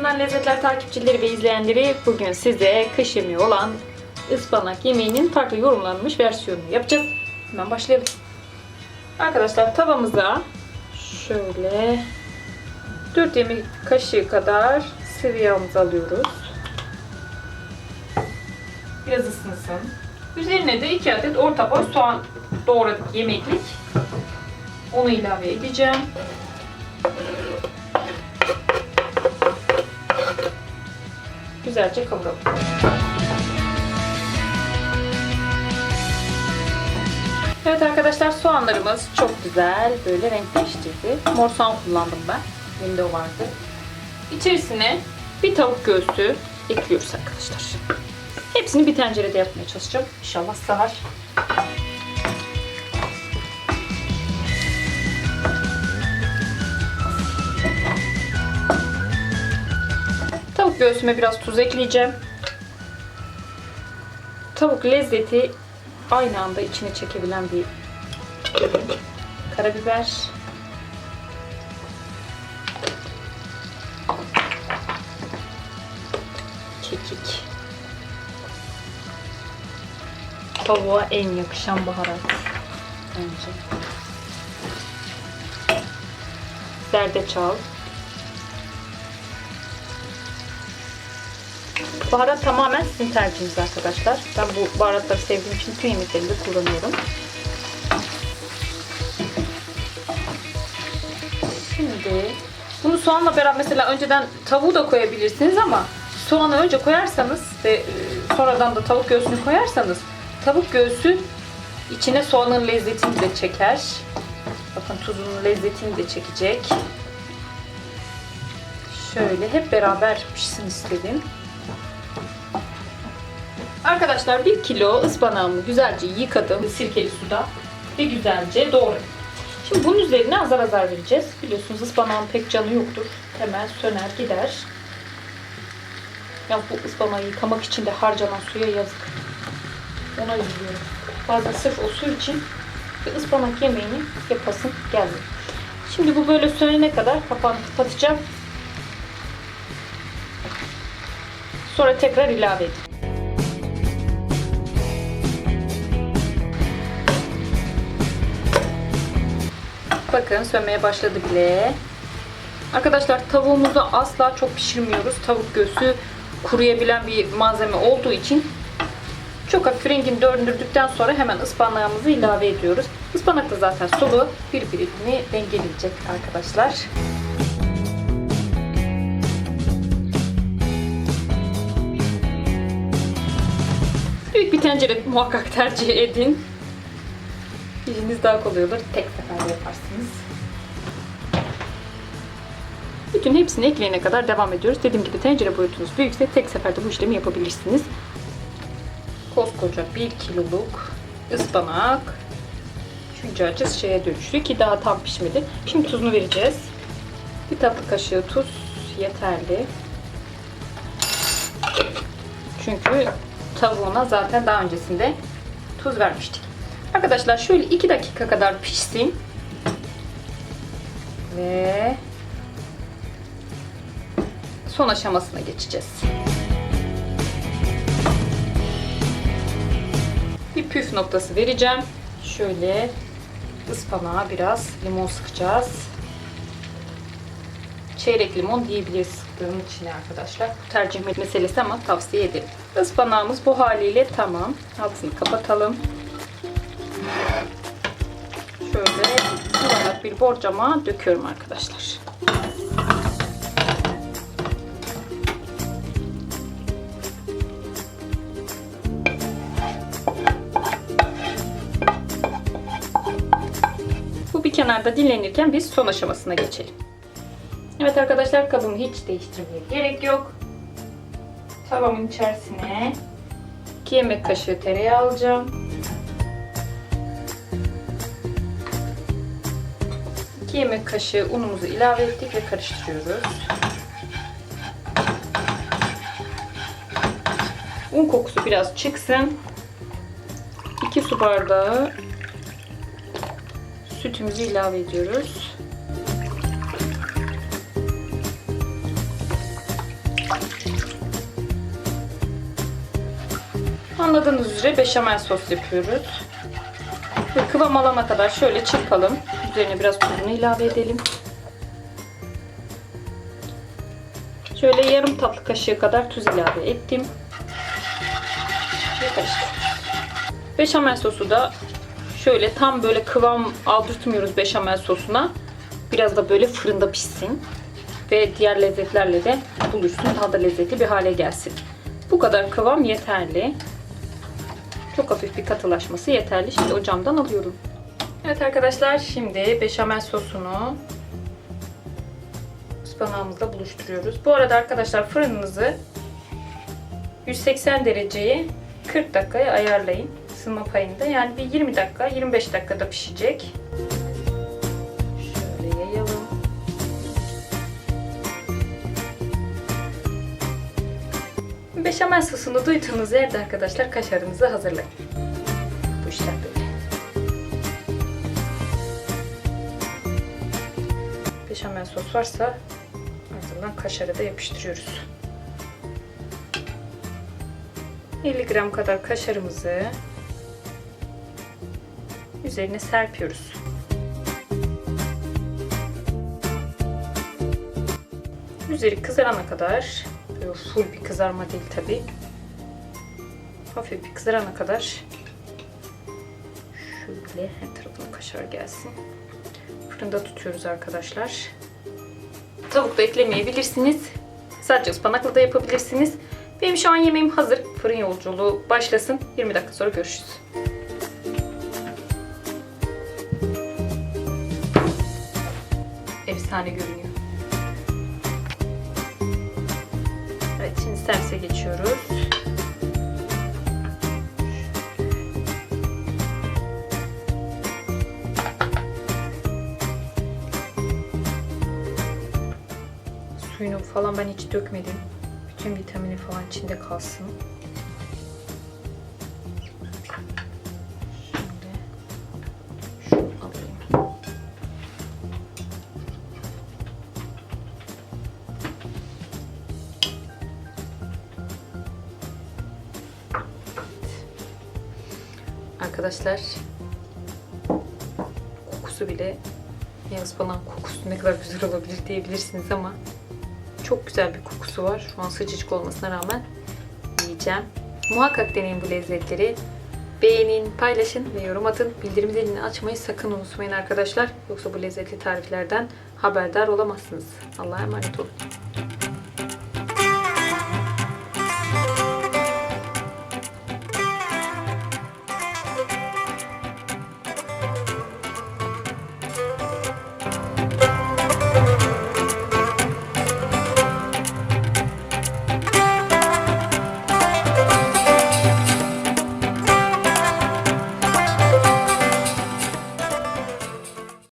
Arasından Lezzetler takipçileri ve izleyenleri bugün size kış yemeği olan ıspanak yemeğinin farklı yorumlanmış versiyonunu yapacağız. Hemen başlayalım. Arkadaşlar tavamıza şöyle 4 yemek kaşığı kadar sıvı yağımızı alıyoruz. Biraz ısınsın. Üzerine de 2 adet orta boy soğan doğradık yemeklik. Onu ilave edeceğim. Güzelce kavuralım. Evet arkadaşlar soğanlarımız çok güzel böyle renk değiştirdi. Mor soğan kullandım ben. Elimde o vardı. İçerisine bir tavuk göğsü ekliyoruz arkadaşlar. Hepsini bir tencerede yapmaya çalışacağım. İnşallah sığar. Göğsüme biraz tuz ekleyeceğim. Tavuk lezzeti aynı anda içine çekebilen bir. Karabiber. Kekik. Tavuğa en yakışan baharat. Bence. Zerdeçal. Baharat tamamen sizin tercihiniz arkadaşlar. Ben bu baharatları sevdiğim için tüm yemeklerimde kullanıyorum. Şimdi bunu soğanla beraber mesela önceden tavuğu da koyabilirsiniz ama soğanı önce koyarsanız ve e, sonradan da tavuk göğsünü koyarsanız tavuk göğsü içine soğanın lezzetini de çeker. Bakın tuzunun lezzetini de çekecek. Şöyle hep beraber pişsin istedim. Arkadaşlar 1 kilo ıspanağımı güzelce yıkadım sirkeli suda ve güzelce doğradım. Şimdi bunun üzerine azar azar vereceğiz. Biliyorsunuz ıspanağın pek canı yoktur. Hemen söner gider. Ya bu ıspanağı yıkamak için de harcanan suya yazık. Ona üzülüyorum. Bazen sırf o su için bir ıspanak yemeğini yapasın geldi. Şimdi bu böyle sönene kadar kapağını kapatacağım. Sonra tekrar ilave edeceğim. Bakın sönmeye başladı bile. Arkadaşlar tavuğumuzu asla çok pişirmiyoruz. Tavuk göğsü kuruyabilen bir malzeme olduğu için çok hafif rengini döndürdükten sonra hemen ıspanağımızı ilave ediyoruz. Ispanak da zaten sulu birbirini dengeleyecek arkadaşlar. Büyük bir tencere muhakkak tercih edin. İşiniz daha kolay olur. Tek seferde yaparsınız. Bütün hepsini ekleyene kadar devam ediyoruz. Dediğim gibi tencere boyutunuz büyükse tek seferde bu işlemi yapabilirsiniz. Koskoca 1 kiloluk ıspanak şunca şeye dönüştü ki daha tam pişmedi. Şimdi tuzunu vereceğiz. Bir tatlı kaşığı tuz yeterli. Çünkü tavuğuna zaten daha öncesinde tuz vermiştik. Arkadaşlar şöyle 2 dakika kadar pişsin. Ve son aşamasına geçeceğiz. Bir püf noktası vereceğim. Şöyle ıspanağa biraz limon sıkacağız. Çeyrek limon diyebiliriz sıktığım içine arkadaşlar. Bu tercih meselesi ama tavsiye ederim. Ispanağımız bu haliyle tamam. Altını kapatalım. Şöyle yuvarlak bir borcama döküyorum arkadaşlar. Bu bir kenarda dinlenirken biz son aşamasına geçelim. Evet arkadaşlar kabımı hiç değiştirmeye gerek yok. Tavamın içerisine 2 yemek kaşığı tereyağı alacağım. 2 yemek kaşığı unumuzu ilave ettik ve karıştırıyoruz. Un kokusu biraz çıksın. 2 su bardağı sütümüzü ilave ediyoruz. Anladığınız üzere beşamel sos yapıyoruz. Ve kıvam alana kadar şöyle çırpalım. Üzerine biraz tuzunu ilave edelim. Şöyle yarım tatlı kaşığı kadar tuz ilave ettim. Ve karıştırıyoruz. Beşamel sosu da şöyle tam böyle kıvam aldırtmıyoruz beşamel sosuna. Biraz da böyle fırında pişsin. Ve diğer lezzetlerle de buluşsun. Daha da lezzetli bir hale gelsin. Bu kadar kıvam yeterli. Çok hafif bir katılaşması yeterli. Şimdi ocağımdan alıyorum. Evet arkadaşlar şimdi beşamel sosunu ıspanağımızla buluşturuyoruz. Bu arada arkadaşlar fırınınızı 180 dereceye 40 dakikaya ayarlayın. Isınma payında. Yani bir 20 dakika 25 dakikada pişecek. Şöyle yayalım. Beşamel sosunu duyduğunuz yerde arkadaşlar kaşarınızı hazırlayın. Sos varsa ardından kaşarı da yapıştırıyoruz. 50 gram kadar kaşarımızı üzerine serpiyoruz. Üzeri kızarana kadar böyle full bir kızarma değil tabi. Hafif bir kızarana kadar şöyle her tarafına kaşar gelsin. Fırında tutuyoruz arkadaşlar. Tavuk da eklemeyebilirsiniz. Sadece ıspanakla da yapabilirsiniz. Benim şu an yemeğim hazır. Fırın yolculuğu başlasın. 20 dakika sonra görüşürüz. Efsane görünüyor. Evet şimdi servise geçiyoruz. Suyunu falan ben hiç dökmedim. Bütün vitamini falan içinde kalsın. Arkadaşlar kokusu bile ya ıspanak kokusu ne kadar güzel olabilir diyebilirsiniz ama çok güzel bir kokusu var. Şu an sıcacık olmasına rağmen yiyeceğim. Muhakkak deneyin bu lezzetleri. Beğenin, paylaşın ve yorum atın. Bildirim zilini açmayı sakın unutmayın arkadaşlar. Yoksa bu lezzetli tariflerden haberdar olamazsınız. Allah'a emanet olun.